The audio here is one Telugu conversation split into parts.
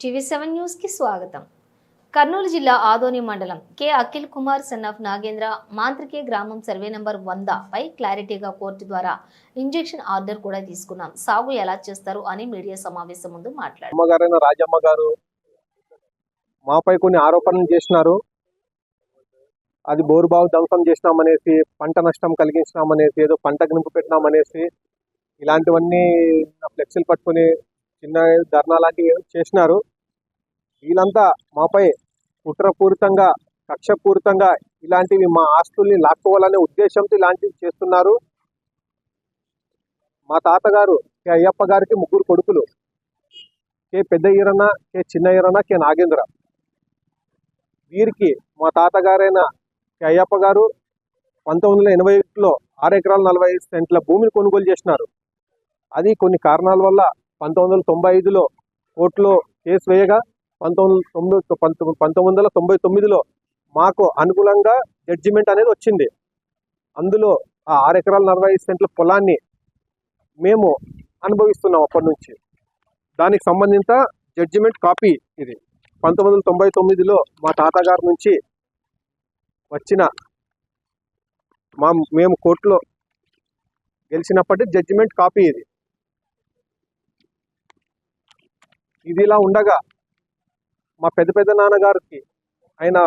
టీవీ సెవెన్ న్యూస్కి స్వాగతం. కర్నూలు జిల్లా ఆదోని మండలం K Akhil Kumar son of Nagendra మాంత్రికే గ్రామం సర్వే నెంబర్ వంద పై క్లారిటీగా కోర్టు ద్వారా ఇంజెక్షన్ ఆర్డర్ కూడా తీసుకున్నాం. సాగు ఎలా చేస్తారు అని మీడియా సమావేశం ముందు మాట్లాడారు. రాజమ్మ గారు మాపై కొన్ని ఆరోపణలు చేసినారు. అది బోరుబావు ధ్వంసం చేసినామనేసి పంట నష్టం కలిగించినామనేసి ఏదో పంట నింపు పెట్టినామనేసి ఇలాంటివన్నీ ఫ్లెక్సీలు పట్టుకొని చిన్న ధర్నా లాంటివి చేసినారు. వీళ్ళంతా మాపై కుట్రపూరితంగా కక్షపూరితంగా ఇలాంటివి మా ఆస్తుల్ని లాక్కోవాలనే ఉద్దేశంతో ఇలాంటివి చేస్తున్నారు. మా తాతగారు కె అయ్యప్ప గారికి ముగ్గురు కొడుకులు కె పెద్ద ఈరన్న కె చిన్న ఈరన్న కె నాగేంద్ర. వీరికి మా తాతగారైన కె అయ్యప్ప గారు పంతొమ్మిది వందల ఎనభై ఒకటిలో ఆరు ఎకరాల నలభై ఐదు సెంట్ల భూమిని కొనుగోలు చేసినారు. అది కొన్ని కారణాల వల్ల పంతొమ్మిది వందల తొంభై ఐదులో కోర్టులో కేసు వేయగా పంతొమ్మిది తొమ్మిది పంతొమ్మిది పంతొమ్మిది వందల తొంభై తొమ్మిదిలో మాకు అనుకూలంగా జడ్జిమెంట్ అనేది వచ్చింది. అందులో ఆ ఆరు ఎకరాల నలభై ఐదు సెంట్ల పొలాన్ని మేము అనుభవిస్తున్నాం అప్పటి నుంచి. దానికి సంబంధిత జడ్జిమెంట్ కాపీ ఇది. పంతొమ్మిది వందల తొంభై తొమ్మిదిలో మా తాతగారి నుంచి వచ్చిన మా మేము కోర్టులో గెలిచినప్పటి జడ్జిమెంట్ కాపీ ఇది. ఇది ఇలా ఉండగా మా పెద్ద పెద్ద నాన్నగారికి ఆయన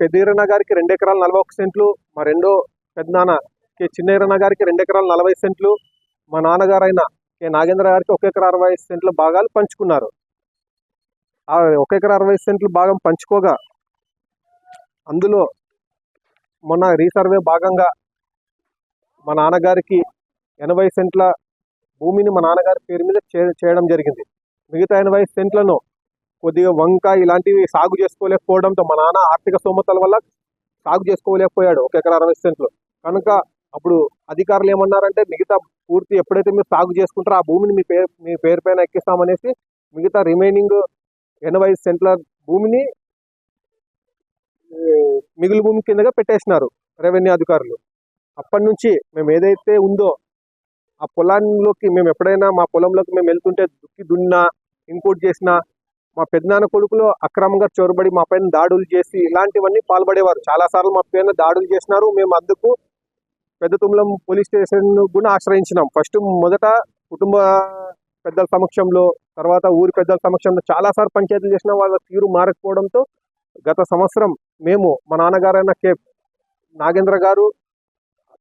పెద్ద ఈరన్న గారికి రెండు ఎకరాలు నలభై ఒక సెంట్లు మా రెండో పెద్ద నాన్న చిన్న ఎర్రన్నగారికి గారికి రెండు ఎకరాలు నలభై సెంట్లు మా నాన్నగారు అయిన కే నాగేంద్ర గారికి ఒక ఎకరా అరవై సెంట్ల భాగాలు పంచుకున్నారు. ఆ ఒక ఎకరా అరవై సెంట్ల సెంట్లు భాగం పంచుకోగా అందులో మొన్న రీసర్వే భాగంగా మా నాన్నగారికి ఎనభై సెంట్ల భూమిని మా నాన్నగారి పేరు మీద చే- చేయడం జరిగింది. మిగతా ఎనభై సెంట్లను కొద్దిగా వంక ఇలాంటివి సాగు చేసుకోలేకపోవడంతో మా నాన్న ఆర్థిక స్తోమతల వల్ల సాగు చేసుకోలేకపోయాడు ఒక ఎకరా అరవై సెంట్లు. కనుక అప్పుడు అధికారులు ఏమన్నారంటే మిగతా పూర్తి ఎప్పుడైతే మీరు సాగు చేసుకుంటారో ఆ భూమిని మీ పేరు మీ పేరు పైన ఎక్కిస్తామనేసి మిగతా రిమైనింగ్ ఎనభై సెంట్ల భూమిని మిగిలి మిగులు భూమి కిందగా పెట్టేసినారు రెవెన్యూ అధికారులు. అప్పటి నుంచి మేము ఏదైతే ఉందో ఆ పొలాల్లోకి మేము ఎప్పుడైనా మా పొలంలోకి మేము వెళ్తుంటే దుక్కి దున్నా ఇంకోటి చేసినా మా పెద్దనాన్న కొడుకులో అక్రమంగా చొరబడి మా పైన దాడులు చేసి ఇలాంటివన్నీ పాల్పడేవారు. చాలాసార్లు మా పైన దాడులు చేసినారు. మేము అందుకు పెద్ద తుమ్లం పోలీస్ స్టేషన్ కూడా ఆశ్రయించినాం. ఫస్ట్ మొదట కుటుంబ పెద్దల సమక్షంలో తర్వాత ఊరి పెద్దల సమక్షంలో చాలాసార్లు పంచాయతీలు చేసిన వాళ్ళ తీరు మారకపోవడంతో గత సంవత్సరం మేము మా నాన్నగారైన కే. నాగేంద్ర గారు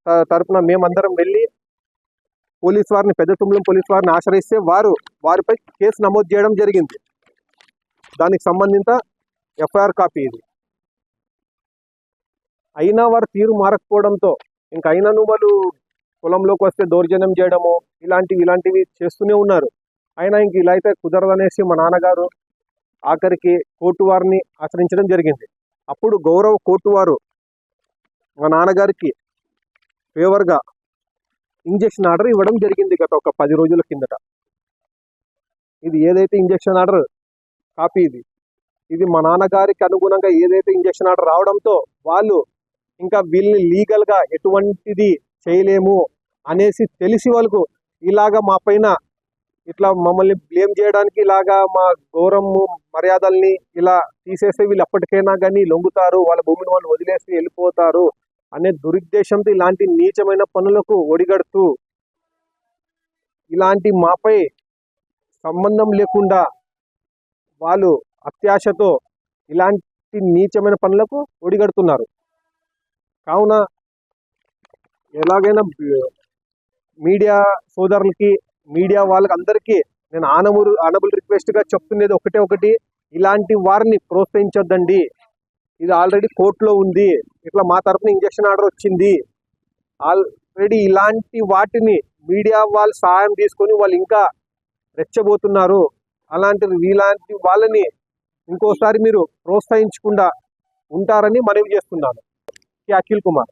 త- తరపున మేమందరం వెళ్ళి పోలీస్ వారిని పెద్ద తుమ్లం పోలీస్ వారిని ఆశ్రయిస్తే వారు వారిపై కేసు నమోదు చేయడం జరిగింది. దానికి సంబంధిత ఎఫ్ఐఆర్ కాపీ ఇది. అయినా వారు తీరు మారకపోవడంతో ఇంక అయినను వాళ్ళు పొలంలోకి వస్తే దౌర్జన్యం చేయడము ఇలాంటివి ఇలాంటివి చేస్తూనే ఉన్నారు. అయినా ఇంక ఇలా అయితే కుదరదనేసి మా నాన్నగారు ఆఖరికి కోర్టు వారిని ఆశ్రయించడం జరిగింది. అప్పుడు గౌరవ కోర్టు వారు మా నాన్నగారికి ఫేవర్గా ఇంజెక్షన్ ఆర్డర్ ఇవ్వడం జరిగింది గత ఒక పది రోజుల కిందట. ఇది ఏదైతే ఇంజెక్షన్ ఆర్డర్ కాపీ ఇది ఇది మా నాన్నగారికి అనుగుణంగా ఏదైతే ఇంజక్షన్ ఆర్డర్ రావడంతో వాళ్ళు ఇంకా వీళ్ళని లీగల్గా ఎటువంటిది చేయలేము అనేసి తెలిసి వాళ్ళకు ఇలాగా మా పైన ఇట్లా మమ్మల్ని బ్లేమ్ చేయడానికి ఇలాగా మా గౌరవము మర్యాదల్ని ఇలా తీసేస్తే వీళ్ళు ఎప్పటికైనా కానీ లొంగుతారు వాళ్ళ భూమిని వాళ్ళు వదిలేసి వెళ్ళిపోతారు అనే దురుద్దేశంతో ఇలాంటి నీచమైన పనులకు ఒడిగడుతూ ఇలాంటి మాపై సంబంధం లేకుండా వాళ్ళు అత్యాశతో ఇలాంటి నీచమైన పనులకు ఒడిగడుతున్నారు. కావున ఎలాగైనా మీడియా సోదరులకి మీడియా వాళ్ళకి అందరికీ నేను ఆనబుల్ ఆనబుల్ రిక్వెస్ట్గా చెప్తున్నది ఒకటే ఒకటి. ఇలాంటి వారిని ప్రోత్సహించొద్దండి. ఇది ఆల్రెడీ కోర్టులో ఉంది. ఇట్లా మా తరపున ఇంజక్షన్ ఆర్డర్ వచ్చింది. ఆల్రెడీ ఇలాంటి వాటిని మీడియా వాళ్ళు సహాయం తీసుకొని వాళ్ళు ఇంకా రెచ్చబోతున్నారు. అలాంటి ఇలాంటి వాళ్ళని ఇంకోసారి మీరు ప్రోత్సహించకుండా ఉంటారని మనవి చేస్తున్నాను. కే అఖిల్ కుమార్.